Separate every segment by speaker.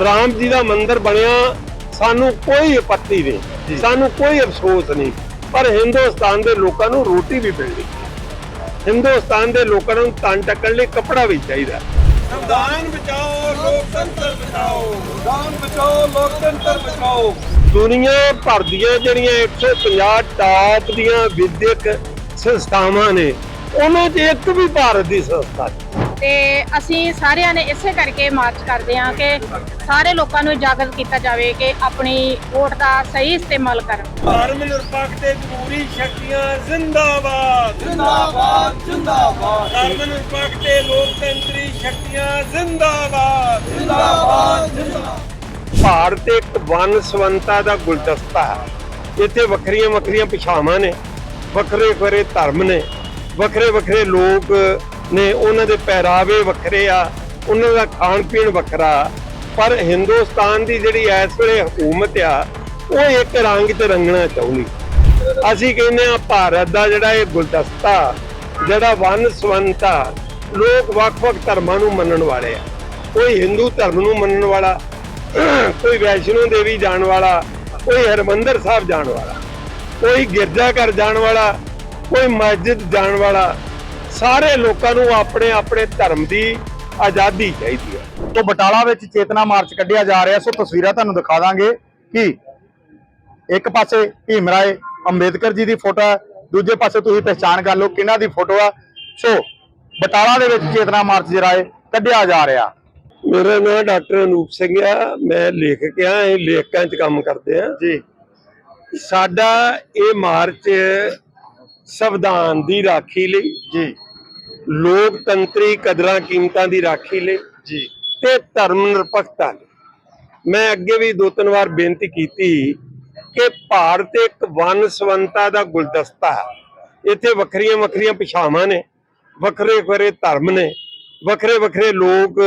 Speaker 1: ਰਾਮ ਜੀ ਦਾ ਮੰਦਿਰ ਬਣਿਆ ਸਾਨੂੰ ਕੋਈ ਆਪੱਤੀ ਨਹੀਂ ਸਾਨੂੰ ਕੋਈ ਅਫਸੋਸ ਨਹੀਂ। ਪਰ ਹਿੰਦੁਸਤਾਨ ਦੇ ਲੋਕਾਂ ਨੂੰ ਰੋਟੀ ਵੀ ਮਿਲਣੀ। ਹਿੰਦੁਸਤਾਨ ਦੇ ਲੋਕਾਂ ਨੂੰ ਤਨ ਟੱਕਣ ਲਈ ਕੱਪੜਾ ਵੀ ਚਾਹੀਦਾ।
Speaker 2: ਸੰਵਿਧਾਨ ਬਚਾਓ ਲੋਕਤੰਤਰ ਬਚਾਓ। ਸੰਵਿਧਾਨ ਬਚਾਓ ਲੋਕਤੰਤਰ ਬਚਾਓ।
Speaker 1: ਦੁਨੀਆ ਭਰ ਦੀਆਂ ਜਿਹੜੀਆਂ 150 ਟਾਪ ਦੀਆਂ ਵਿਦਿਅਕ ਸੰਸਥਾਵਾਂ ਨੇ ਉਹਨਾਂ 'ਚ ਇੱਕ ਵੀ ਭਾਰਤ ਦੀ ਸੰਸਥਾ ਨਹੀਂ।
Speaker 3: ਤੇ ਅਸੀਂ ਸਾਰਿਆਂ ਨੇ ਇਸੇ ਕਰਕੇ ਮਾਰਚ ਕਰਦੇ ਹਾਂ ਕਿ ਸਾਰੇ ਲੋਕਾਂ ਨੂੰ ਜਾਗਰਤ ਕੀਤਾ ਜਾਵੇ ਕਿ ਆਪਣੀ ਵੋਟ ਦਾ ਸਹੀ ਇਸਤੇਮਾਲ ਕਰਨ।
Speaker 2: ਧਰਮ ਨਿਰਪੱਖ ਤੇ ਜਮਹੂਰੀ ਸ਼ਕਤੀਆਂ ਜ਼ਿੰਦਾਬਾਦ। ਜ਼ਿੰਦਾਬਾਦ ਜ਼ਿੰਦਾਬਾਦ। ਧਰਮ ਨਿਰਪੱਖ ਤੇ ਲੋਕਤੰਤਰੀ ਸ਼ਕਤੀਆਂ ਜ਼ਿੰਦਾਬਾਦ। ਜ਼ਿੰਦਾਬਾਦ
Speaker 1: ਭਾਰਤ ਇੱਕ ਵਨ ਸਵੰਤਾ ਦਾ ਗੁਲਦਸਤਾ ਹੈ। ਇੱਥੇ ਵੱਖਰੀਆਂ ਵੱਖਰੀਆਂ ਭਾਸ਼ਾਵਾਂ ਨੇ ਵੱਖਰੇ ਵੱਖਰੇ ਧਰਮ ਨੇ ਵੱਖਰੇ ਵੱਖਰੇ ਲੋਕ ਨੇ ਉਹਨਾਂ ਦੇ ਪਹਿਰਾਵੇ ਵੱਖਰੇ ਆ, ਉਹਨਾਂ ਦਾ ਖਾਣ ਪੀਣ ਵੱਖਰਾ। ਪਰ ਹਿੰਦੁਸਤਾਨ ਦੀ ਜਿਹੜੀ ਇਸ ਵੇਲੇ ਹਕੂਮਤ ਆ, ਉਹ ਇੱਕ ਰੰਗ 'ਚ ਰੰਗਣਾ ਚਾਹੁੰਦੀ। ਅਸੀਂ ਕਹਿੰਦੇ ਆ ਭਾਰਤ ਦਾ ਜਿਹੜਾ ਇਹ ਗੁਲਦਸਤਾ, ਜਿਹੜਾ ਵਨ ਸਵੰਤਾ ਲੋਕ ਵੱਖ-ਵੱਖ ਧਰਮਾਂ ਨੂੰ ਮੰਨਣ ਵਾਲੇ ਆ। ਕੋਈ ਹਿੰਦੂ ਧਰਮ ਨੂੰ ਮੰਨਣ ਵਾਲਾ, ਕੋਈ ਵੈਸ਼ਨੋ ਦੇਵੀ ਜਾਣ ਵਾਲਾ, ਕੋਈ ਹਰਮੰਦਰ ਸਾਹਿਬ ਜਾਣ ਵਾਲਾ, ਕੋਈ ਗਿਰਜਾ ਘਰ ਜਾਣ ਵਾਲਾ, ਕੋਈ ਮਸਜਿਦ ਜਾਣ ਵਾਲਾ ਸਾਰੇ ਲੋਕਾਂ ਨੂੰ ਆਪਣੇ ਆਪਣੇ ਧਰਮ ਦੀ ਆਜ਼ਾਦੀ ਚਾਹੀਦੀ ਹੈ।
Speaker 4: ਤੋਂ ਬਟਾਲਾ ਵਿੱਚ ਚੇਤਨਾ ਮਾਰਚ ਕੱਢਿਆ ਜਾ ਰਿਹਾ। ਸੋ ਤਸਵੀਰਾਂ ਤੁਹਾਨੂੰ ਦਿਖਾ ਦਾਂਗੇ ਕਿ ਇੱਕ ਪਾਸੇ ਭੀਮ ਰਾਏ ਅੰਬੇਦਕਰ ਜੀ ਦੀ ਫੋਟੋ ਹੈ ਦੂਜੇ ਪਾਸੇ ਤੁਸੀਂ ਪਹਿਚਾਣ ਕਰ ਲਓ ਕਿਹਨਾਂ ਦੀ ਫੋਟੋ ਆ। ਸੋ ਬਟਾਲਾ ਦੇ ਵਿੱਚ ਚੇਤਨਾ ਮਾਰਚ ਜਿਹੜਾ ਹੈ ਕੱਢਿਆ ਜਾ ਰਿਹਾ।
Speaker 1: ਮੇਰਾ ਨਾਮ ਡਾਕਟਰ ਅਨੂਪ ਸਿੰਘ ਆ। ਮੈਂ ਲੇਖਕ ਆ ਅਸੀਂ ਲੇਖਕਾਂ 'ਚ ਕੰਮ ਕਰਦੇ ਆ।
Speaker 4: ਜੀ।
Speaker 1: ਸਾਡਾ ਇਹ ਮਾਰਚ ਸੰਵਿਧਾਨ ਦੀ ਰਾਖੀ ਲਈ
Speaker 4: ਜੀ।
Speaker 1: ਲੋਕਤੰਤਰੀ ਕਦਰਾਂ ਕੀਮਤਾਂ ਦੀ ਰਾਖੀ ਲਈ
Speaker 4: ਜੀ।
Speaker 1: ਤੇ ਧਰਮ ਨਿਰਪੱਖਤਾ ਮੈਂ ਅੱਗੇ ਵੀ ਦੋ ਤਿੰਨ ਵਾਰ ਬੇਨਤੀ ਕੀਤੀ ਕਿ ਭਾਰਤ ਇੱਕ ਵਨ ਸਵੰਤਾ ਦਾ ਗੁਲਦਸਤਾ ਹੈ। ਇੱਥੇ ਵੱਖਰੀਆਂ ਵੱਖਰੀਆਂ ਭਾਸ਼ਾਵਾਂ ਨੇ ਵੱਖਰੇ ਵੱਖਰੇ ਧਰਮ ਨੇ ਵੱਖਰੇ ਵੱਖਰੇ ਲੋਕ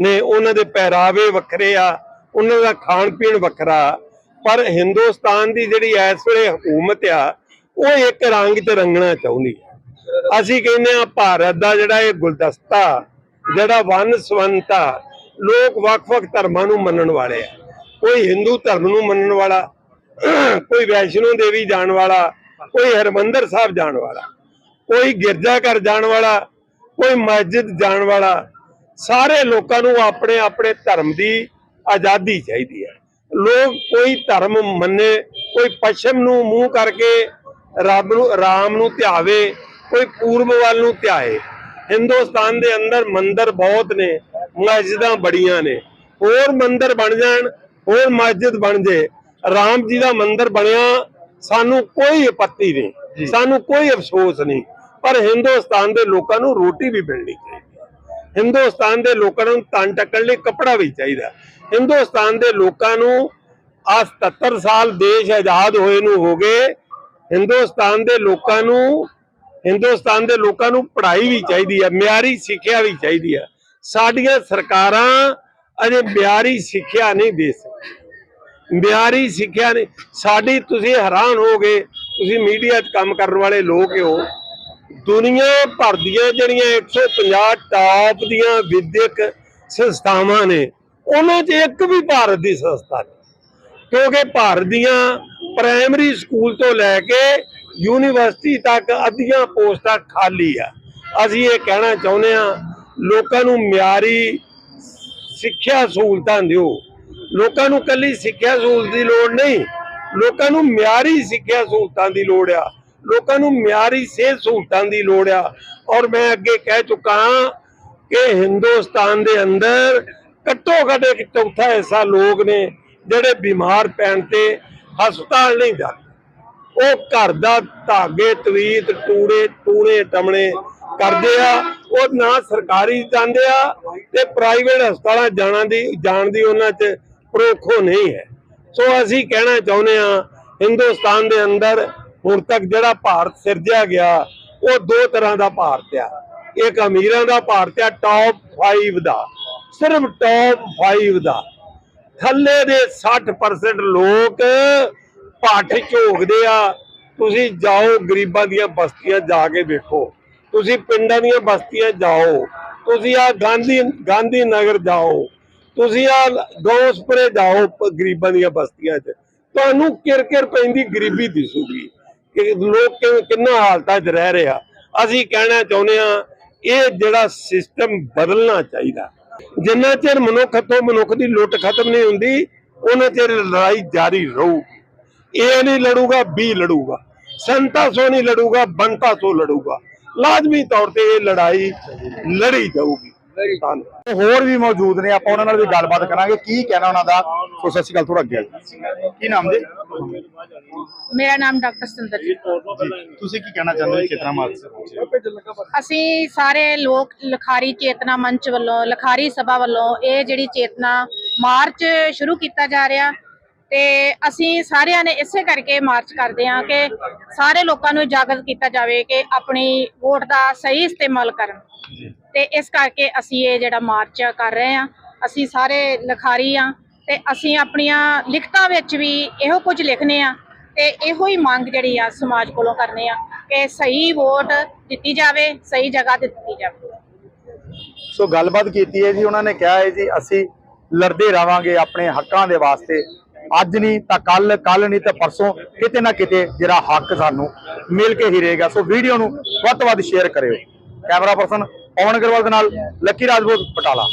Speaker 1: ਨੇ ਉਹਨਾਂ ਦੇ ਪਹਿਰਾਵੇ ਵੱਖਰੇ ਆ ਉਹਨਾਂ ਦਾ ਖਾਣ ਪੀਣ ਵੱਖਰਾ। ਪਰ ਹਿੰਦੁਸਤਾਨ ਦੀ ਜਿਹੜੀ ਇਸ ਵੇਲੇ ਹਕੂਮਤ ਆ ਉਹ ਇੱਕ ਰੰਗ 'ਚ ਰੰਗਣਾ ਚਾਹੁੰਦੀ ਅਸੀਂ ਕਹਿੰਦੇ ਆ ਭਾਰਤ ਦਾ ਜਿਹੜਾ ਇਹ ਗੁਲਦਸਤਾ, ਜਿਹੜਾ ਵਨ ਸਵੰਤਾ ਲੋਕ ਵੱਖ-ਵੱਖ ਧਰਮਾਂ ਨੂੰ ਮੰਨਣ ਵਾਲੇ ਆ। ਕੋਈ ਹਿੰਦੂ ਧਰਮ ਨੂੰ ਮੰਨਣ ਵਾਲਾ, ਕੋਈ ਵੈਸ਼ਨੋ ਦੇਵੀ ਜਾਣ ਵਾਲਾ, ਕੋਈ ਹਰਮੰਦਰ ਸਾਹਿਬ ਜਾਣ ਵਾਲਾ, ਕੋਈ ਗਿਰਜਾ ਘਰ ਜਾਣ ਵਾਲਾ, ਕੋਈ ਮਸਜਿਦ ਜਾਣ ਵਾਲਾ, ਸਾਰੇ ਲੋਕਾਂ ਨੂੰ ਆਪਣੇ ਆਪਣੇ ਧਰਮ ਦੀ ਆਜ਼ਾਦੀ ਚਾਹੀਦੀ ਹੈ ਲੋਕ ਕੋਈ ਧਰਮ ਮੰਨੇ, ਕੋਈ ਪੱਛਮ ਨੂੰ ਮੂੰਹ ਕਰਕੇ ਰੱਬ ਨੂੰ, ਰਾਮ ਨੂੰ ਧਿਆਵੇ ਕੋਈ ਪੂਰਬ ਵੱਲ ਨੂੰ ਧਿਆਏ। ਹਿੰਦੁਸਤਾਨ ਦੇ ਅੰਦਰ ਮੰਦਿਰ ਬਹੁਤ ਨੇ ਮਸਜਿਦਾਂ ਬੜੀਆਂ ਨੇ। ਹੋਰ ਮੰਦਿਰ ਬਣ ਜਾਣ ਹੋਰ ਮਸਜਿਦ ਬਣ ਜੇ ਰਾਮ ਜੀ ਦਾ ਮੰਦਿਰ ਬਣਿਆ ਸਾਨੂੰ ਕੋਈ ਆਪੱਤੀ ਨਹੀਂ ਸਾਨੂੰ ਕੋਈ ਅਫਸੋਸ ਨਹੀਂ। ਪਰ ਹਿੰਦੁਸਤਾਨ ਦੇ ਲੋਕਾਂ ਨੂੰ ਰੋਟੀ ਵੀ ਮਿਲਣੀ ਚਾਹੀਦੀ ਹੈ। ਹਿੰਦੁਸਤਾਨ ਦੇ ਲੋਕਾਂ ਨੂੰ ਤਨ ਟੱਕਣ ਲਈ ਕੱਪੜਾ ਵੀ ਚਾਹੀਦਾ ਹਿੰਦੁਸਤਾਨ ਦੇ ਲੋਕਾਂ ਨੂੰ ਆ 77 ਸਾਲ ਦੇਸ਼ ਆਜ਼ਾਦ ਹੋਏ ਨੂੰ ਹੋ ਗਏ। ਹਿੰਦੁਸਤਾਨ ਦੇ ਲੋਕਾਂ ਨੂੰ ਹਿੰਦੁਸਤਾਨ ਦੇ ਲੋਕਾਂ ਨੂੰ ਪੜ੍ਹਾਈ ਵੀ ਚਾਹੀਦੀ ਹੈ ਮਿਆਰੀ ਸਿੱਖਿਆ ਵੀ ਚਾਹੀਦੀ ਹੈ ਸਾਡੀਆਂ ਸਰਕਾਰਾਂ ਅਜੇ ਮਿਆਰੀ ਸਿੱਖਿਆ ਨਹੀਂ ਦੇ ਸਕਦੀਆਂ। ਮਿਆਰੀ ਸਿੱਖਿਆ ਨਹੀਂ, ਸਾਡੀ ਤੁਸੀਂ ਹੈਰਾਨ ਹੋਗੇ ਤੁਸੀਂ ਮੀਡੀਆ 'ਚ ਕੰਮ ਕਰਨ ਵਾਲੇ ਲੋਕ ਹੋ ਦੁਨੀਆ ਭਰ ਦੀਆਂ ਜਿਹੜੀਆਂ 150 ਟਾਪ ਦੀਆਂ ਵਿਦਿਅਕ ਸੰਸਥਾਵਾਂ ਨੇ, ਉਹਨਾਂ 'ਚ ਇੱਕ ਵੀ ਭਾਰਤ ਦੀ ਸੰਸਥਾ ਨਹੀਂ। ਕਿਉਂਕਿ ਭਾਰਤ ਦੀਆਂ ਪ੍ਰਾਇਮਰੀ ਸਕੂਲ ਤੋਂ ਲੈ ਕੇ ਯੂਨੀਵਰਸਿਟੀ ਤੱਕ ਅੱਧੀਆਂ ਪੋਸਟਾਂ ਖਾਲੀ ਆ। ਅਸੀਂ ਇਹ ਕਹਿਣਾ ਚਾਹੁੰਦੇ ਆ ਲੋਕਾਂ ਨੂੰ ਮਿਆਰੀ ਸਿੱਖਿਆ ਸਹੂਲਤਾਂ ਦਿਓ। ਲੋਕਾਂ ਨੂੰ ਕੱਲੀ ਸਿੱਖਿਆ ਸਹੂਲਤ ਦੀ ਲੋੜ ਨਹੀਂ, ਲੋਕਾਂ ਨੂੰ ਮਿਆਰੀ ਸਿੱਖਿਆ ਸਹੂਲਤਾਂ ਦੀ ਲੋੜ ਆ। ਲੋਕਾਂ ਨੂੰ ਮਿਆਰੀ ਸਿਹਤ ਸਹੂਲਤਾਂ ਦੀ ਲੋੜ ਆ। ਔਰ ਮੈਂ ਅੱਗੇ ਕਹਿ ਚੁੱਕਾ ਹਾਂ ਕਿ ਹਿੰਦੁਸਤਾਨ ਦੇ ਅੰਦਰ ਘੱਟੋ ਘੱਟ ਇੱਕ ਚੌਥਾ ਹਿੱਸਾ ਲੋਕ ਨੇ ਜਿਹੜੇ ਬਿਮਾਰ ਪੈਣ ਤੇ ਹਸਪਤਾਲ ਨਹੀਂ ਜਾਂਦੇ। ਉਹ ਘਰ ਦਾ ਧਾਗੇ, ਤਵੀਤ ਟੂੜੇ ਟੂਣੇ, ਟਮਣੇ ਕਰਦੇ ਆ। ਉਹ ਨਾ ਸਰਕਾਰੀ ਜਾਂਦੇ ਆ ਤੇ ਪ੍ਰਾਈਵੇਟ ਹਸਪਤਾਲਾਂ ਜਾਣਾ ਦੀ, ਜਾਣ ਦੀ ਉਹਨਾਂ ਚ ਪ੍ਰੋਖੋ ਨਹੀਂ ਹੈ। ਸੋ ਅਸੀਂ ਕਹਿਣਾ ਚਾਹੁੰਦੇ ਆ ਹਿੰਦੁਸਤਾਨ ਦੇ ਅੰਦਰ ਹੁਣ ਤੱਕ ਜਿਹੜਾ ਭਾਰਤ ਸਿਰਜਿਆ ਗਿਆ, ਉਹ ਦੋ ਤਰ੍ਹਾਂ ਦਾ ਭਾਰਤ ਆ। ਇੱਕ ਅਮੀਰਾਂ ਦਾ ਭਾਰਤ ਆ ਟੌਪ 5 ਦਾ। ਸਿਰਫ ਟੌਪ 5 ਦਾ। ਥੱਲੇ ਦੇ 60% ਲੋਕ ਪੱਠ ਝੋਕਦੇ ਆ। ਤੁਸੀਂ ਜਾਓ, ਗਰੀਬਾਂ ਦੀਆਂ ਬਸਤੀਆਂ ਜਾ ਕੇ ਵੇਖੋ। ਤੁਸੀਂ ਪਿੰਡਾਂ ਦੀਆਂ ਬਸਤੀਆਂ ਜਾਓ। ਤੁਸੀਂ ਆ ਗਾਂਧੀ ਗਾਂਧੀ ਨਗਰ ਜਾਓ। ਤੁਸੀਂ ਆ ਗੌਸਪੁਰੇ ਜਾਓ ਗਰੀਬਾਂ ਦੀਆਂ ਬਸਤੀਆਂ 'ਚ। ਤੁਹਾਨੂੰ ਕਿਰ-ਕਿਰ ਪੈਂਦੀ ਗਰੀਬੀ ਦਿਸੂਗੀ। ਕਿ ਲੋਕ ਕਿੰਨਾ ਹਾਲਤਾਂ 'ਚ ਰਹਿ ਰਿਹਾ। ਅਸੀਂ ਕਹਿਣਾ ਚਾਹੁੰਦੇ ਆ ਇਹ ਜਿਹੜਾ ਸਿਸਟਮ ਬਦਲਣਾ ਚਾਹੀਦਾ। ਜਿੰਨਾ ਚਿਰ ਮਨੁੱਖ ਤੋਂ ਮਨੁੱਖ ਦੀ ਲੁੱਟ ਖਤਮ ਨਹੀਂ ਹੁੰਦੀ, ਉਹਨਾਂ ਚਿਰ ਲੜਾਈ ਜਾਰੀ ਰਹੂ। ਇਹ ਨਹੀਂ ਲੜੂਗਾ ਬੀ ਲੜੂਗਾ ਸੰਤਾ ਸੋ ਨਹੀਂ ਲੜੂਗਾ ਬੰਤਾ ਸੋ ਲੜੂਗਾ ਲਾਜ਼ਮੀ ਤੌਰ ਤੇ ਇਹ ਲੜਾਈ ਲੜੀ ਜਾਊਗੀ ਧੰਨਵਾਦ
Speaker 4: ਹੋਰ ਵੀ ਮੌਜੂਦ ਨੇ ਆਪਾਂ ਉਹਨਾਂ ਨਾਲ ਵੀ ਗੱਲਬਾਤ ਕਰਾਂਗੇ। ਕੀ ਕਹਿਣਾ ਉਹਨਾਂ ਦਾ? ਸੋ ਸਤਿ ਸ਼੍ਰੀ ਅਕਾਲ ਥੋੜਾ ਅੱਗੇ। ਕੀ ਨਾਮ ਜੀ?
Speaker 3: ਮੇਰਾ ਨਾਮ ਡਾਕਟਰ ਸਿੰਦਰ ਜੀ।
Speaker 4: ਤੁਸੀਂ ਕੀ ਕਹਿਣਾ ਚਾਹੁੰਦੇ ਹੋ ਚੇਤਨਾ ਮਾਰਚ
Speaker 3: ਅਸੀਂ ਸਾਰੇ ਲੋਕ ਲਖਾਰੀ ਚੇਤਨਾ ਮੰਚ ਵੱਲੋਂ ਲਖਾਰੀ ਸਭਾ ਵੱਲੋਂ ਇਹ ਜਿਹੜੀ ਚੇਤਨਾ ਮਾਰਚ ਸ਼ੁਰੂ ਕੀਤਾ ਜਾ ਰਿਹਾ ਤੇ ਅਸੀਂ ਸਾਰਿਆਂ ਨੇ ਇਸੇ ਕਰਕੇ ਮਾਰਚ ਕਰਦੇ ਹਾਂ ਕਿ ਸਾਰੇ ਲੋਕਾਂ ਨੂੰ ਜਾਗਰਤ ਕੀਤਾ ਜਾਵੇ ਕਿ ਆਪਣੀ ਵੋਟ ਦਾ ਸਹੀ ਇਸਤੇਮਾਲ ਕਰਨ। ਤੇ ਇਸ ਕਰਕੇ ਅਸੀਂ ਇਹ ਜਿਹੜਾ ਮਾਰਚ ਕਰ ਰਹੇ ਹਾਂ ਅਸੀਂ ਸਾਰੇ ਲਖਾਰੀ ਆ ਤੇ ਅਸੀਂ ਆਪਣੀਆਂ ਲਿਖਤਾਂ ਵਿੱਚ ਵੀ ਇਹੋ ਕੁਝ ਲਿਖਨੇ ਆ ਤੇ ਇਹੋ ਹੀ ਮੰਗ ਜਿਹੜੀ ਆ ਸਮਾਜ ਕੋਲੋਂ ਕਰਨੇ ਆ ਕਿ ਸਹੀ ਵੋਟ ਦਿੱਤੀ ਜਾਵੇ ਸਹੀ ਜਗ੍ਹਾ ਤੇ ਦਿੱਤੀ ਜਾਵੇ।
Speaker 4: ਸੋ ਗੱਲਬਾਤ ਕੀਤੀ ਹੈ ਜੀ ਉਹਨਾਂ ਨੇ ਕਿਹਾ ਹੈ ਜੀ ਅਸੀਂ ਲੜਦੇ ਰਵਾਂਗੇ ਆਪਣੇ ਹੱਕਾਂ ਦੇ ਵਾਸਤੇ ਅੱਜ ਨਹੀਂ ਤਾਂ ਕੱਲ ਕੱਲ ਨਹੀਂ ਤਾਂ ਪਰਸੋਂ, ਕਿਤੇ ਨਾ ਕਿਤੇ ਜਿਹੜਾ ਹੱਕ ਸਾਨੂੰ ਮਿਲ ਕੇ ਹੀ ਰਹੇਗਾ। ਸੋ ਵੀਡੀਓ ਨੂੰ ਵੱਧ ਤੋਂ ਵੱਧ ਸ਼ੇਅਰ ਕਰਿਓ। ਕੈਮਰਾ ਪਰਸਨ ਪਵਨ ਅਗਰਵਾਲ ਦੇ ਨਾਲ ਲੱਕੀ ਰਾਜਪੂਤ ਪਟਾਲਾ